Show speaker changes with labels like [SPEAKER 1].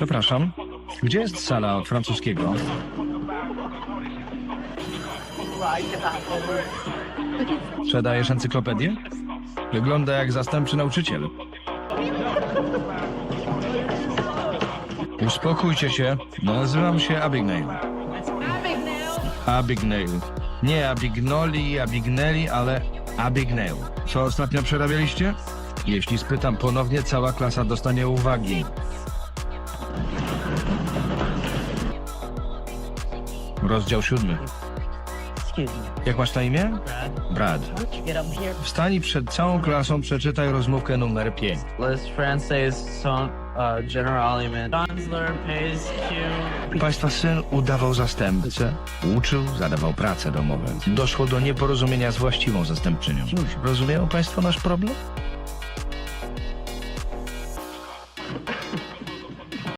[SPEAKER 1] Przepraszam. Gdzie jest sala od francuskiego? Sprzedajesz encyklopedię? Wygląda jak zastępczy nauczyciel. Uspokójcie się. Nazywam się Abigail. Abigail. Nie Abignoli, Abigneli, ale Abigail. Co ostatnio przerabialiście? Jeśli spytam ponownie, cała klasa dostanie uwagi. Rozdział siódmy.
[SPEAKER 2] Excuse me,
[SPEAKER 1] Jak masz na imię?
[SPEAKER 2] Brad.
[SPEAKER 1] Brad.
[SPEAKER 2] Why don't you get up here?
[SPEAKER 1] Wstań przed całą klasą przeczytaj rozmówkę numer 5.
[SPEAKER 3] List Francaise son uh, pays.
[SPEAKER 1] Państwa syn udawał zastępcę, uczył, zadawał prace domowe. Doszło do nieporozumienia z właściwą zastępczynią. Rozumieją Państwo nasz problem?